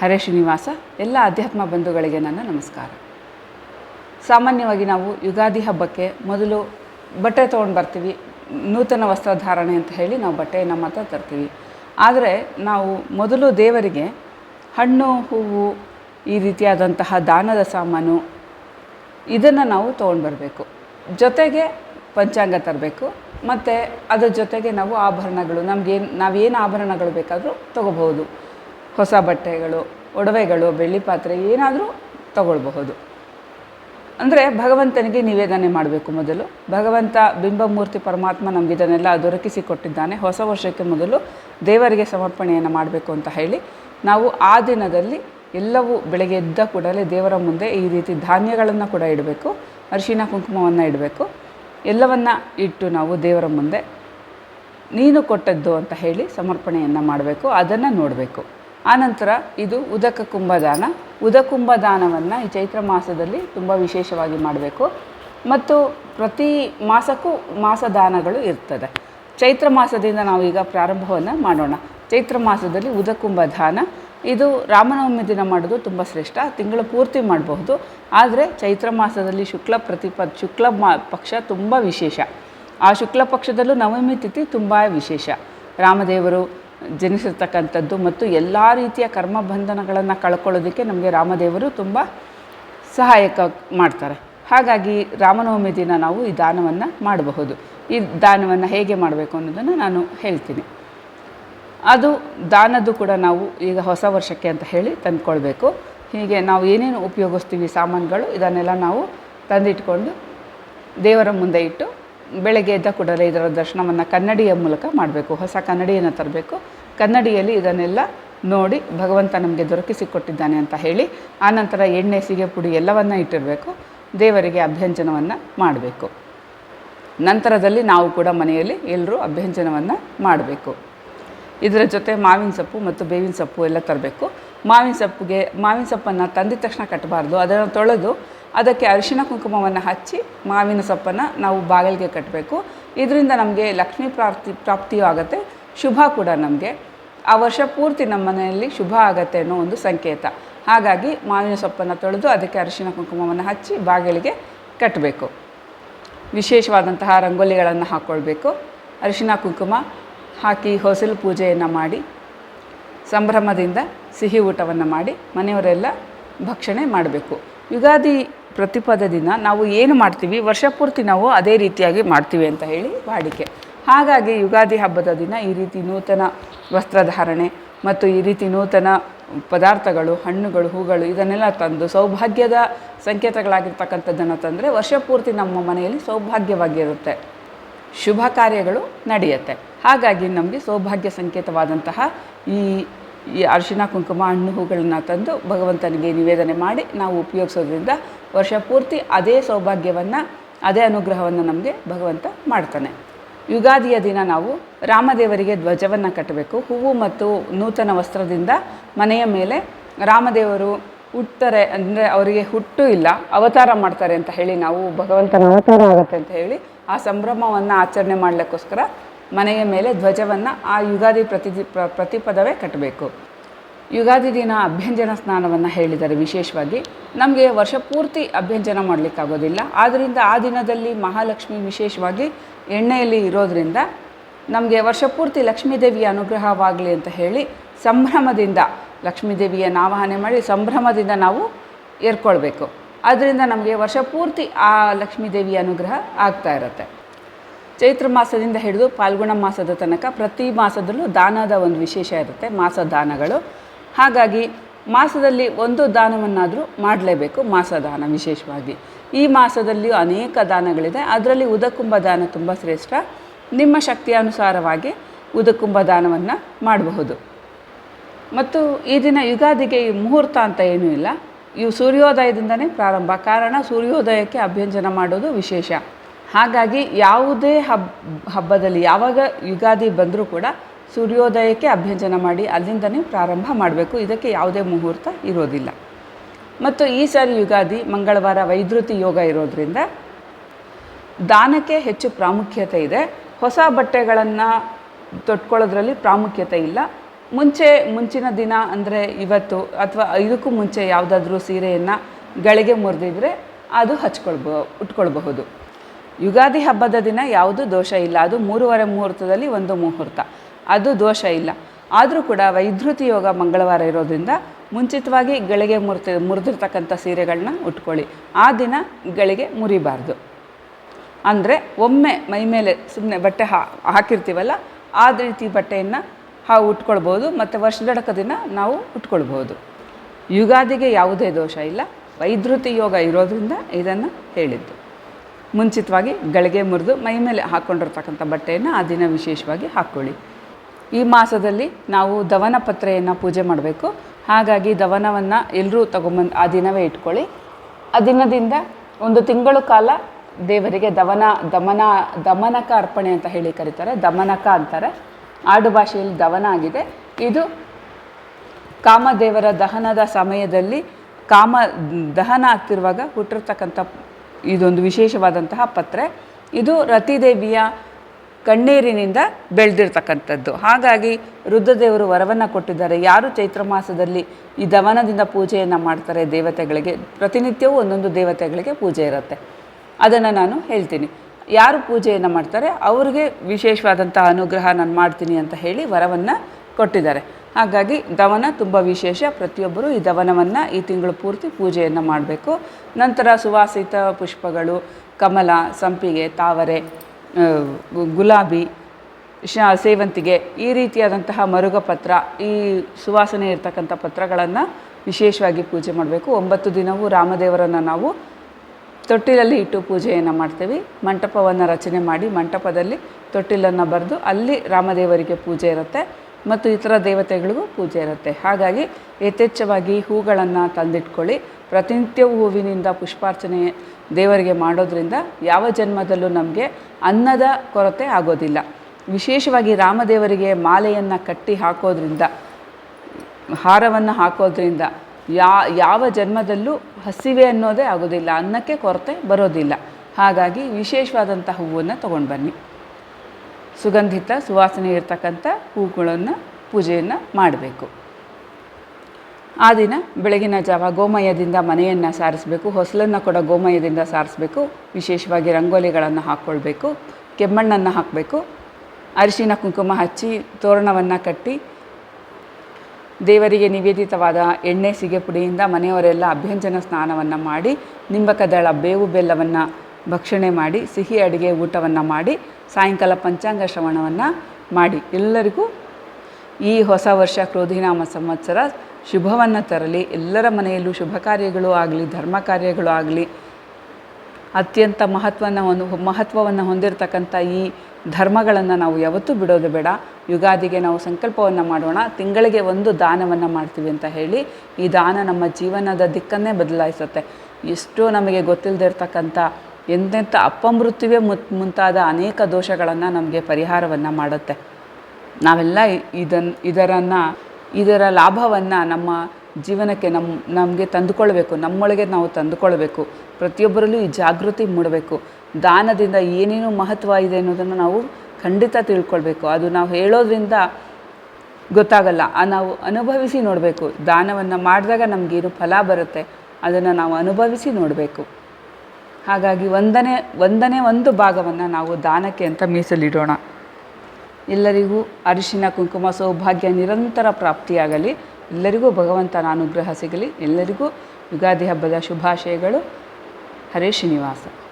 ಹರೇ ಶ್ರೀನಿವಾಸ, ಎಲ್ಲ ಅಧ್ಯಾತ್ಮ ಬಂಧುಗಳಿಗೆ ನನ್ನ ನಮಸ್ಕಾರ. ಸಾಮಾನ್ಯವಾಗಿ ನಾವು ಯುಗಾದಿ ಹಬ್ಬಕ್ಕೆ ಮೊದಲು ಬಟ್ಟೆ ತೊಗೊಂಡು ಬರ್ತೀವಿ, ನೂತನ ವಸ್ತ್ರಧಾರಣೆ ಅಂತ ಹೇಳಿ ನಾವು ಬಟ್ಟೆಯನ್ನು ಮಾತ್ರ ತರ್ತೀವಿ. ಆದರೆ ನಾವು ಮೊದಲು ದೇವರಿಗೆ ಹಣ್ಣು, ಹೂವು, ಈ ರೀತಿಯಾದಂತಹ ದಾನದ ಸಾಮಾನು ಇದನ್ನು ನಾವು ತೊಗೊಂಡು ಬರಬೇಕು. ಜೊತೆಗೆ ಪಂಚಾಂಗ ತರಬೇಕು, ಮತ್ತು ಅದರ ಜೊತೆಗೆ ನಾವು ಆಭರಣಗಳು ನಮಗೇನು ನಾವೇನು ಆಭರಣಗಳು ಬೇಕಾದರೂ ತೊಗೋಬಹುದು. ಹೊಸ ಬಟ್ಟೆಗಳು, ಒಡವೆಗಳು, ಬೆಳ್ಳಿ ಪಾತ್ರೆ ಏನಾದರೂ ತಗೊಳ್ಬಹುದು. ಅಂದರೆ ಭಗವಂತನಿಗೆ ನಿವೇದನೆ ಮಾಡಬೇಕು ಮೊದಲು. ಭಗವಂತ ಬಿಂಬಮೂರ್ತಿ ಪರಮಾತ್ಮ ನಮಗಿದನ್ನೆಲ್ಲ ದೊರಕಿಸಿ ಕೊಟ್ಟಿದ್ದಾನೆ. ಹೊಸ ವರ್ಷಕ್ಕೆ ಮೊದಲು ದೇವರಿಗೆ ಸಮರ್ಪಣೆಯನ್ನು ಮಾಡಬೇಕು ಅಂತ ಹೇಳಿ ನಾವು ಆ ದಿನದಲ್ಲಿ ಎಲ್ಲವೂ ಬೆಳಗ್ಗೆ ಎದ್ದ ಕೂಡಲೇ ದೇವರ ಮುಂದೆ ಈ ರೀತಿ ಧಾನ್ಯಗಳನ್ನು ಕೂಡ ಇಡಬೇಕು. ಅರಿಶಿನ ಕುಂಕುಮವನ್ನು ಇಡಬೇಕು. ಎಲ್ಲವನ್ನು ಇಟ್ಟು ನಾವು ದೇವರ ಮುಂದೆ ನೀನು ಕೊಟ್ಟದ್ದು ಅಂತ ಹೇಳಿ ಸಮರ್ಪಣೆಯನ್ನು ಮಾಡಬೇಕು. ಅದನ್ನು ನೋಡಬೇಕು. ಆನಂತರ ಇದು ಉದಕ ಕುಂಭದಾನ. ಉದಕುಂಭದಾನವನ್ನು ಈ ಚೈತ್ರ ಮಾಸದಲ್ಲಿ ತುಂಬ ವಿಶೇಷವಾಗಿ ಮಾಡಬೇಕು. ಮತ್ತು ಪ್ರತಿ ಮಾಸಕ್ಕೂ ಮಾಸದಾನಗಳು ಇರ್ತದೆ. ಚೈತ್ರ ಮಾಸದಿಂದ ನಾವು ಈಗ ಪ್ರಾರಂಭವನ್ನು ಮಾಡೋಣ. ಚೈತ್ರ ಮಾಸದಲ್ಲಿ ಉದಕುಂಭ ದಾನ ಇದು ರಾಮನವಮಿ ದಿನ ಮಾಡೋದು ತುಂಬ ಶ್ರೇಷ್ಠ. ತಿಂಗಳು ಪೂರ್ತಿ ಮಾಡಬಹುದು. ಆದರೆ ಚೈತ್ರ ಮಾಸದಲ್ಲಿ ಶುಕ್ಲ ಪ್ರತಿಪ, ಶುಕ್ಲ ಮಾ, ಪಕ್ಷ ತುಂಬ ವಿಶೇಷ. ಆ ಶುಕ್ಲ ಪಕ್ಷದಲ್ಲೂ ನವಮಿ ತಿಥಿ ತುಂಬ ವಿಶೇಷ. ರಾಮದೇವರು ಜನಿಸಿರ್ತಕ್ಕಂಥದ್ದು ಮತ್ತು ಎಲ್ಲ ರೀತಿಯ ಕರ್ಮ ಬಂಧನಗಳನ್ನು ಕಳ್ಕೊಳ್ಳೋದಕ್ಕೆ ನಮಗೆ ರಾಮದೇವರು ತುಂಬ ಸಹಾಯಕ ಮಾಡ್ತಾರೆ. ಹಾಗಾಗಿ ರಾಮನವಮಿ ದಿನ ನಾವು ಈ ದಾನವನ್ನು ಮಾಡಬಹುದು. ಈ ದಾನವನ್ನು ಹೇಗೆ ಮಾಡಬೇಕು ಅನ್ನೋದನ್ನು ನಾನು ಹೇಳ್ತೀನಿ. ಅದು ದಾನದ್ದು ಕೂಡ ನಾವು ಈಗ ಹೊಸ ವರ್ಷಕ್ಕೆ ಅಂತ ಹೇಳಿ ತಂದುಕೊಳ್ಬೇಕು. ಹೀಗೆ ನಾವು ಏನೇನು ಉಪಯೋಗಿಸ್ತೀವಿ ಸಾಮಾನುಗಳು ಇದನ್ನೆಲ್ಲ ನಾವು ತಂದಿಟ್ಕೊಂಡು ದೇವರ ಮುಂದೆ ಇಟ್ಟು ಬೆಳಗ್ಗೆ ಎದ್ದ ಕೂಡಲೇ ಇದರ ದರ್ಶನವನ್ನು ಕನ್ನಡಿಯ ಮೂಲಕ ಮಾಡಬೇಕು. ಹೊಸ ಕನ್ನಡಿಯನ್ನು ತರಬೇಕು. ಕನ್ನಡಿಯಲ್ಲಿ ಇದನ್ನೆಲ್ಲ ನೋಡಿ ಭಗವಂತ ನಮಗೆ ದೊರಕಿಸಿಕೊಟ್ಟಿದ್ದಾನೆ ಅಂತ ಹೇಳಿ ಆನಂತರ ಎಣ್ಣೆ ಸಿಗೆ ಪುಡಿ ಎಲ್ಲವನ್ನು ಇಟ್ಟಿರಬೇಕು. ದೇವರಿಗೆ ಅಭ್ಯಂಜನವನ್ನು ಮಾಡಬೇಕು. ನಂತರದಲ್ಲಿ ನಾವು ಕೂಡ ಮನೆಯಲ್ಲಿ ಎಲ್ಲರೂ ಅಭ್ಯಂಜನವನ್ನು ಮಾಡಬೇಕು. ಇದರ ಜೊತೆ ಮಾವಿನ ಸೊಪ್ಪು ಮತ್ತು ಬೇವಿನ ಸೊಪ್ಪು ಎಲ್ಲ ತರಬೇಕು. ಮಾವಿನ ಸೊಪ್ಪಿಗೆ, ಮಾವಿನ ಸೊಪ್ಪನ್ನು ತಂದಿದ ತಕ್ಷಣ ಕಟ್ಟಬಾರ್ದು. ಅದನ್ನು ತೊಳೆದು ಅದಕ್ಕೆ ಅರಿಶಿಣ ಕುಂಕುಮವನ್ನು ಹಚ್ಚಿ ಮಾವಿನ ಸೊಪ್ಪನ್ನು ನಾವು ಬಾಗಿಲಿಗೆ ಕಟ್ಟಬೇಕು ಇದರಿಂದ ನಮಗೆ ಲಕ್ಷ್ಮೀ ಪ್ರಾಪ್ತಿ, ಪ್ರಾಪ್ತಿಯೂ ಆಗುತ್ತೆ. ಶುಭ ಕೂಡ ನಮಗೆ. ಆ ವರ್ಷ ಪೂರ್ತಿ ನಮ್ಮ ಮನೆಯಲ್ಲಿ ಶುಭ ಆಗತ್ತೆ ಅನ್ನೋ ಒಂದು ಸಂಕೇತ. ಹಾಗಾಗಿ ಮಾವಿನ ಸೊಪ್ಪನ್ನು ತೊಳೆದು ಅದಕ್ಕೆ ಅರಿಶಿನ ಕುಂಕುಮವನ್ನು ಹಚ್ಚಿ ಬಾಗಿಲಿಗೆ ಕಟ್ಟಬೇಕು ವಿಶೇಷವಾದಂತಹ ರಂಗೋಲಿಗಳನ್ನು ಹಾಕ್ಕೊಳ್ಬೇಕು ಅರಿಶಿನ ಕುಂಕುಮ ಹಾಕಿ ಹೊಸಲು ಪೂಜೆಯನ್ನು ಮಾಡಿ ಸಂಭ್ರಮದಿಂದ ಸಿಹಿ ಊಟವನ್ನು ಮಾಡಿ ಮನೆಯವರೆಲ್ಲ ಭಕ್ಷಣೆ ಮಾಡಬೇಕು. ಯುಗಾದಿ ಪ್ರತಿಪದ ದಿನ ನಾವು ಏನು ಮಾಡ್ತೀವಿ? ವರ್ಷ ಪೂರ್ತಿ ನಾವು ಅದೇ ರೀತಿಯಾಗಿ ಮಾಡ್ತೀವಿ ಅಂತ ಹೇಳಿ ವಾಡಿಕೆ. ಹಾಗಾಗಿ ಯುಗಾದಿ ಹಬ್ಬದ ದಿನ ಈ ರೀತಿ ನೂತನ ವಸ್ತ್ರಧಾರಣೆ ಮತ್ತು ಈ ರೀತಿ ನೂತನ ಪದಾರ್ಥಗಳು, ಹಣ್ಣುಗಳು, ಹೂಗಳು ಇದನ್ನೆಲ್ಲ ತಂದು ಸೌಭಾಗ್ಯದ ಸಂಕೇತಗಳಾಗಿರ್ತಕ್ಕಂಥದ್ದನ್ನು ತಂದರೆ ವರ್ಷ ಪೂರ್ತಿ ನಮ್ಮ ಮನೆಯಲ್ಲಿ ಸೌಭಾಗ್ಯವಾಗಿರುತ್ತೆ. ಶುಭ ಕಾರ್ಯಗಳು ನಡೆಯುತ್ತೆ. ಹಾಗಾಗಿ ನಮಗೆ ಸೌಭಾಗ್ಯ ಸಂಕೇತವಾದಂತಹ ಈ ಈ ಅರ್ಶಿನ, ಕುಂಕುಮ ಹಣ್ಣು ಹೂಗಳನ್ನು ತಂದು ಭಗವಂತನಿಗೆ ನಿವೇದನೆ ಮಾಡಿ ನಾವು ಉಪಯೋಗಿಸೋದ್ರಿಂದ ವರ್ಷ ಪೂರ್ತಿ ಅದೇ ಸೌಭಾಗ್ಯವನ್ನು, ಅದೇ ಅನುಗ್ರಹವನ್ನು ನಮಗೆ ಭಗವಂತ ಮಾಡ್ತಾನೆ. ಯುಗಾದಿಯ ದಿನ ನಾವು ರಾಮದೇವರಿಗೆ ಧ್ವಜವನ್ನು ಕಟ್ಟಬೇಕು. ಹೂವು ಮತ್ತು ನೂತನ ವಸ್ತ್ರದಿಂದ ಮನೆಯ ಮೇಲೆ ರಾಮದೇವರು ಹುಟ್ತಾರೆ ಅಂದರೆ ಅವರಿಗೆ ಹುಟ್ಟು ಇಲ್ಲ, ಅವತಾರ ಮಾಡ್ತಾರೆ ಅಂತ ಹೇಳಿ ನಾವು ಭಗವಂತನ ಅವತಾರ ಆಗುತ್ತೆ ಅಂತ ಹೇಳಿ ಆ ಸಂಭ್ರಮವನ್ನು ಆಚರಣೆ ಮಾಡಲಿಕ್ಕೋಸ್ಕರ ಮನೆಯ ಮೇಲೆ ಧ್ವಜವನ್ನು ಆ ಯುಗಾದಿ ಪ್ರತಿ ಪ್ರತಿಪದವೇ ಕಟ್ಟಬೇಕು. ಯುಗಾದಿ ದಿನ ಅಭ್ಯಂಜನ ಸ್ನಾನವನ್ನು ಹೇಳಿದ್ದಾರೆ ವಿಶೇಷವಾಗಿ. ನಮಗೆ ವರ್ಷ ಪೂರ್ತಿ ಅಭ್ಯಂಜನ ಮಾಡಲಿಕ್ಕಾಗೋದಿಲ್ಲ. ಆದ್ದರಿಂದ ಆ ದಿನದಲ್ಲಿ ಮಹಾಲಕ್ಷ್ಮಿ ವಿಶೇಷವಾಗಿ ಎಣ್ಣೆಯಲ್ಲಿ ಇರೋದರಿಂದ ನಮಗೆ ವರ್ಷ ಪೂರ್ತಿ ಲಕ್ಷ್ಮೀದೇವಿಯ ಅನುಗ್ರಹವಾಗಲಿ ಅಂತ ಹೇಳಿ ಸಂಭ್ರಮದಿಂದ ಲಕ್ಷ್ಮೀದೇವಿಯ ನಾವಹನೆ ಮಾಡಿ ಸಂಭ್ರಮದಿಂದ ನಾವು ಏರ್ಕೊಳ್ಬೇಕು. ಆದ್ದರಿಂದ ನಮಗೆ ವರ್ಷ ಪೂರ್ತಿ ಆ ಲಕ್ಷ್ಮೀದೇವಿಯ ಅನುಗ್ರಹ ಆಗ್ತಾ ಇರುತ್ತೆ. ಚೈತ್ರ ಮಾಸದಿಂದ ಹಿಡಿದು ಪಾಲ್ಗುಣ ಮಾಸದ ತನಕ ಪ್ರತಿ ಮಾಸದಲ್ಲೂ ದಾನದ ಒಂದು ವಿಶೇಷ ಇರುತ್ತೆ, ಮಾಸ ದಾನಗಳು. ಹಾಗಾಗಿ ಮಾಸದಲ್ಲಿ ಒಂದು ದಾನವನ್ನಾದರೂ ಮಾಡಲೇಬೇಕು ಮಾಸದಾನ ವಿಶೇಷವಾಗಿ. ಈ ಮಾಸದಲ್ಲಿಯೂ ಅನೇಕ ದಾನಗಳಿದೆ, ಅದರಲ್ಲಿ ಉದಕುಂಭ ದಾನ ತುಂಬ ಶ್ರೇಷ್ಠ. ನಿಮ್ಮ ಶಕ್ತಿಯಾನುಸಾರವಾಗಿ ಉದಕುಂಭ ದಾನವನ್ನು ಮಾಡಬಹುದು. ಮತ್ತು ಈ ದಿನ ಯುಗಾದಿಗೆ ಈ ಮುಹೂರ್ತ ಅಂತ ಏನೂ ಇಲ್ಲ. ಇವು ಸೂರ್ಯೋದಯದಿಂದನೇ ಪ್ರಾರಂಭ, ಕಾರಣ ಸೂರ್ಯೋದಯಕ್ಕೆ ಅಭ್ಯಂಜನ ಮಾಡೋದು ವಿಶೇಷ. ಹಾಗಾಗಿ ಯಾವುದೇ ಹಬ್, ಹಬ್ಬದಲ್ಲಿ ಯಾವಾಗ ಯುಗಾದಿ ಬಂದರೂ ಕೂಡ ಸೂರ್ಯೋದಯಕ್ಕೆ ಅಭ್ಯಂಜನ ಮಾಡಿ ಅಲ್ಲಿಂದನೇ ಪ್ರಾರಂಭ ಮಾಡಬೇಕು. ಇದಕ್ಕೆ ಯಾವುದೇ ಮುಹೂರ್ತ ಇರೋದಿಲ್ಲ. ಮತ್ತು ಈ ಸಾರಿ ಯುಗಾದಿ ಮಂಗಳವಾರ ವೈದ್ಯುತಿ ಯೋಗ ಇರೋದರಿಂದ ದಾನಕ್ಕೆ ಹೆಚ್ಚು ಪ್ರಾಮುಖ್ಯತೆ ಇದೆ. ಹೊಸ ಬಟ್ಟೆಗಳನ್ನು ತೊಟ್ಕೊಳ್ಳೋದ್ರಲ್ಲಿ ಪ್ರಾಮುಖ್ಯತೆ ಇಲ್ಲ. ಮುಂಚೆ, ಮುಂಚಿನ ದಿನ ಅಂದರೆ ಇವತ್ತು ಅಥವಾ ಇದಕ್ಕೂ ಮುಂಚೆ ಯಾವುದಾದ್ರೂ ಸೀರೆಯನ್ನು ಗಳಿಗೆ ಮುರಿದಿದ್ರೆ ಅದು ಹಚ್ಕೊಳ್ಬೋ, ಉಟ್ಕೊಳ್ಬಹುದು. ಯುಗಾದಿ ಹಬ್ಬದ ದಿನ ಯಾವುದು ದೋಷ ಇಲ್ಲ. ಅದು ಮೂರುವರೆ ಮುಹೂರ್ತದಲ್ಲಿ ಒಂದು ಮುಹೂರ್ತ. ಅದು ದೋಷ ಇಲ್ಲ. ಆದರೂ ಕೂಡ ವೈಧೃತಿ ಯೋಗ ಮಂಗಳವಾರ ಇರೋದ್ರಿಂದ ಮುಂಚಿತವಾಗಿ ಗಳಿಗೆ ಮುರ್ತಿ, ಮುರಿದಿರ್ತಕ್ಕಂಥ ಸೀರೆಗಳನ್ನ ಉಟ್ಕೊಳ್ಳಿ. ಆ ದಿನ ಗಳಿಗೆ ಮುರಿಬಾರ್ದು. ಅಂದರೆ ಒಮ್ಮೆ ಮೈ ಮೇಲೆ ಸುಮ್ಮನೆ ಬಟ್ಟೆ ಹಾ, ಹಾಕಿರ್ತೀವಲ್ಲ, ಆ ರೀತಿ ಬಟ್ಟೆಯನ್ನು ಹಾ, ಉಟ್ಕೊಳ್ಬೋದು. ಮತ್ತು ವರ್ಷದಡಕ ದಿನ ನಾವು ಉಟ್ಕೊಳ್ಬೋದು. ಯುಗಾದಿಗೆ ಯಾವುದೇ ದೋಷ ಇಲ್ಲ. ವೈದ್ರುತಿ ಯೋಗ ಇರೋದ್ರಿಂದ ಇದನ್ನು ಹೇಳಿದ್ದು. ಮುಂಚಿತವಾಗಿ ಗಳಿಗೆ ಮುರಿದು ಮೈ ಮೇಲೆ ಹಾಕ್ಕೊಂಡಿರ್ತಕ್ಕಂಥ ಬಟ್ಟೆಯನ್ನು ಆ ದಿನ ವಿಶೇಷವಾಗಿ ಹಾಕ್ಕೊಳ್ಳಿ ಈ ಮಾಸದಲ್ಲಿ ನಾವು ದವನ ಪತ್ರೆಯನ್ನು ಪೂಜೆ ಮಾಡಬೇಕು. ಹಾಗಾಗಿ ದವನವನ್ನು ಎಲ್ಲರೂ ತಗೊಂಬಂದು ಆ ದಿನವೇ ಇಟ್ಕೊಳ್ಳಿ. ಆ ದಿನದಿಂದ ಒಂದು ತಿಂಗಳು ಕಾಲ ದೇವರಿಗೆ ದವನ, ದಮನ, ದಮನಕ ಅರ್ಪಣೆ ಅಂತ ಹೇಳಿ ಕರೀತಾರೆ. ದಮನಕ ಅಂತಾರೆ. ಆಡು ಭಾಷೆಯಲ್ಲಿ ದವನ ಆಗಿದೆ. ಇದು ಕಾಮದೇವರ ದಹನದ ಸಮಯದಲ್ಲಿ ಕಾಮ ದಹನ ಆಗ್ತಿರುವಾಗ ಹುಟ್ಟಿರ್ತಕ್ಕಂಥ ಇದೊಂದು ವಿಶೇಷವಾದಂತಹ ಪತ್ರೆ. ಇದು ರತಿದೇವಿಯ ಕಣ್ಣೀರಿನಿಂದ ಬೆಳೆದಿರ್ತಕ್ಕಂಥದ್ದು. ಹಾಗಾಗಿ ರುದ್ರದೇವರು ವರವನ್ನು ಕೊಟ್ಟಿದ್ದಾರೆ. ಯಾರು ಚೈತ್ರ ಮಾಸದಲ್ಲಿ ಈ ದವನದಿಂದ ಪೂಜೆಯನ್ನು ಮಾಡ್ತಾರೆ ದೇವತೆಗಳಿಗೆ? ಪ್ರತಿನಿತ್ಯವೂ ಒಂದೊಂದು ದೇವತೆಗಳಿಗೆ ಪೂಜೆ ಇರುತ್ತೆ. ಅದನ್ನು ನಾನು ಹೇಳ್ತೀನಿ. ಯಾರು ಪೂಜೆಯನ್ನು ಮಾಡ್ತಾರೆ? ಅವ್ರಿಗೆ ವಿಶೇಷವಾದಂಥ ಅನುಗ್ರಹ ನಾನು ಮಾಡ್ತೀನಿ ಅಂತ ಹೇಳಿ ವರವನ್ನು ಕೊಟ್ಟಿದ್ದಾರೆ. ಹಾಗಾಗಿ ದವನ ತುಂಬ ವಿಶೇಷ. ಪ್ರತಿಯೊಬ್ಬರು ಈ ದವನವನ್ನು ಈ ತಿಂಗಳು ಪೂರ್ತಿ ಪೂಜೆಯನ್ನು ಮಾಡಬೇಕು. ನಂತರ ಸುವಾಸಿತ ಪುಷ್ಪಗಳು, ಕಮಲ, ಸಂಪಿಗೆ, ತಾವರೆ ಗುಲಾಬಿ, ಶ, ಸೇವಂತಿಗೆ ಈ ರೀತಿಯಾದಂತಹ ಮರುಗಪತ್ರ, ಈ ಸುವಾಸನೆ ಇರ್ತಕ್ಕಂಥ ಪತ್ರಗಳನ್ನು ವಿಶೇಷವಾಗಿ ಪೂಜೆ ಮಾಡಬೇಕು. ಒಂಬತ್ತು ದಿನವೂ ರಾಮದೇವರನ್ನು ನಾವು ತೊಟ್ಟಿಲಲ್ಲಿ ಇಟ್ಟು ಪೂಜೆಯನ್ನು ಮಾಡ್ತೀವಿ. ಮಂಟಪವನ್ನು ರಚನೆ ಮಾಡಿ ಮಂಟಪದಲ್ಲಿ ತೊಟ್ಟಿಲನ್ನು ಬರೆದು ಅಲ್ಲಿ ರಾಮದೇವರಿಗೆ ಪೂಜೆ ಇರುತ್ತೆ. ಮತ್ತು ಇತರ ದೇವತೆಗಳಿಗೂ ಪೂಜೆ ಇರುತ್ತೆ. ಹಾಗಾಗಿ ಯಥೇಚ್ಛವಾಗಿ ಹೂಗಳನ್ನು ತಂದಿಟ್ಕೊಳ್ಳಿ. ಪ್ರತಿನಿತ್ಯವೂ ಹೂವಿನಿಂದ ಪುಷ್ಪಾರ್ಚನೆ ದೇವರಿಗೆ ಮಾಡೋದ್ರಿಂದ ಯಾವ ಜನ್ಮದಲ್ಲೂ ನಮಗೆ ಅನ್ನದ ಕೊರತೆ ಆಗೋದಿಲ್ಲ. ವಿಶೇಷವಾಗಿ ರಾಮದೇವರಿಗೆ ಮಾಲೆಯನ್ನು ಕಟ್ಟಿ ಹಾಕೋದ್ರಿಂದ, ಹಾರವನ್ನು ಹಾಕೋದ್ರಿಂದ ಯಾ, ಯಾವ ಜನ್ಮದಲ್ಲೂ ಹಸಿವೆ ಅನ್ನೋದೇ ಆಗೋದಿಲ್ಲ. ಅನ್ನಕ್ಕೆ ಕೊರತೆ ಬರೋದಿಲ್ಲ. ಹಾಗಾಗಿ ವಿಶೇಷವಾದಂಥ ಹೂವನ್ನು ತೊಗೊಂಡು ಬನ್ನಿ ಸುಗಂಧಿತ ಸುವಾಸನೆ ಇರತಕ್ಕಂಥ ಹೂಗಳನ್ನು ಪೂಜೆಯನ್ನು ಮಾಡಬೇಕು. ಆ ದಿನ ಬೆಳಗಿನ ಜಾವ ಗೋಮಯದಿಂದ ಮನೆಯನ್ನು ಸಾರಿಸಬೇಕು, ಹೊಸಲನ್ನು ಕೂಡ ಗೋಮಯದಿಂದ ಸಾರಿಸಬೇಕು, ವಿಶೇಷವಾಗಿ ರಂಗೋಲಿಗಳನ್ನು ಹಾಕ್ಕೊಳ್ಬೇಕು ಕೆಮ್ಮಣ್ಣನ್ನು ಹಾಕಬೇಕು, ಅರಿಶಿನ ಕುಂಕುಮ ಹಚ್ಚಿ ತೋರಣವನ್ನು ಕಟ್ಟಿ, ದೇವರಿಗೆ ನಿವೇದಿತವಾದ ಎಣ್ಣೆ ಸಿಗೆ ಪುಡಿಯಿಂದ ಮನೆಯವರೆಲ್ಲ ಅಭ್ಯಂಜನ ಸ್ನಾನವನ್ನು ಮಾಡಿ, ನಿಂಬಕದಳ, ಬೇವು ಬೆಲ್ಲವನ್ನು ಭಕ್ಷಣೆ ಮಾಡಿ, ಸಿಹಿ ಅಡುಗೆ ಊಟವನ್ನು ಮಾಡಿ, ಸಾಯಂಕಾಲ ಪಂಚಾಂಗ ಶ್ರವಣವನ್ನು ಮಾಡಿ. ಎಲ್ಲರಿಗೂ ಈ ಹೊಸ ವರ್ಷ ಕ್ರೋಧಿನಾಮ ಸಂವತ್ಸರ ಶುಭವನ್ನು ತರಲಿ. ಎಲ್ಲರ ಮನೆಯಲ್ಲೂ ಶುಭ ಕಾರ್ಯಗಳು ಆಗಲಿ, ಧರ್ಮ ಕಾರ್ಯಗಳು ಆಗಲಿ. ಅತ್ಯಂತ ಮಹತ್ವವನ್ನು ಒಂದು, ಮಹತ್ವವನ್ನು ಹೊಂದಿರತಕ್ಕಂಥ ಈ ಧರ್ಮಗಳನ್ನು ನಾವು ಯಾವತ್ತೂ ಬಿಡೋದು ಬೇಡ. ಯುಗಾದಿಗೆ ನಾವು ಸಂಕಲ್ಪವನ್ನು ಮಾಡೋಣ. ತಿಂಗಳಿಗೆ ಒಂದು ದಾನವನ್ನು ಮಾಡ್ತೀವಿ ಅಂತ ಹೇಳಿ ಈ ದಾನ ನಮ್ಮ ಜೀವನದ ದಿಕ್ಕನ್ನೇ ಬದಲಾಯಿಸುತ್ತೆ. ಎಷ್ಟೋ ನಮಗೆ ಗೊತ್ತಿಲ್ಲದೆ ಇರ್ತಕ್ಕಂಥ ಎಂತೆಂಥ ಅಪಮೃತ್ಯುವೇ ಮುತ್ ಮುಂತಾದ ಅನೇಕ ದೋಷಗಳನ್ನು ನಮಗೆ ಪರಿಹಾರವನ್ನು ಮಾಡುತ್ತೆ. ನಾವೆಲ್ಲ ಇದನ್ನು ಇದರನ್ನು, ಇದರ ಲಾಭವನ್ನು ನಮ್ಮ ಜೀವನಕ್ಕೆ ನಮ್ಮ ನಮಗೆ ತಂದುಕೊಳ್ಬೇಕು, ನಮ್ಮೊಳಗೆ ನಾವು ತಂದುಕೊಳ್ಬೇಕು, ಪ್ರತಿಯೊಬ್ಬರಲ್ಲೂ ಈ ಜಾಗೃತಿ ಮೂಡಬೇಕು, ದಾನದಿಂದ ಏನೇನು ಮಹತ್ವ ಇದೆ ಅನ್ನೋದನ್ನು ನಾವು ಖಂಡಿತ ತಿಳ್ಕೊಳ್ಬೇಕು. ಅದು ನಾವು ಹೇಳೋದ್ರಿಂದ ಗೊತ್ತಾಗಲ್ಲ ನಾವು ಅನುಭವಿಸಿ ನೋಡಬೇಕು. ದಾನವನ್ನು ಮಾಡಿದಾಗ ನಮಗೇನು ಫಲ ಬರುತ್ತೆ, ಅದನ್ನು ನಾವು ಅನುಭವಿಸಿ ನೋಡಬೇಕು. ಹಾಗಾಗಿ ಒಂದನೇ ಒಂದನೇ ಒಂದು ಭಾಗವನ್ನು ನಾವು ದಾನಕ್ಕೆ ಅಂತ ಮೀಸಲಿಡೋಣ. ಎಲ್ಲರಿಗೂ ಅರಿಶಿನ, ಕುಂಕುಮ, ಸೌಭಾಗ್ಯ ನಿರಂತರ ಪ್ರಾಪ್ತಿಯಾಗಲಿ. ಎಲ್ಲರಿಗೂ ಭಗವಂತನ ಅನುಗ್ರಹ ಸಿಗಲಿ. ಎಲ್ಲರಿಗೂ ಯುಗಾದಿ ಹಬ್ಬದ ಶುಭಾಶಯಗಳು. ಹರೇ ಶ್ರೀನಿವಾಸ.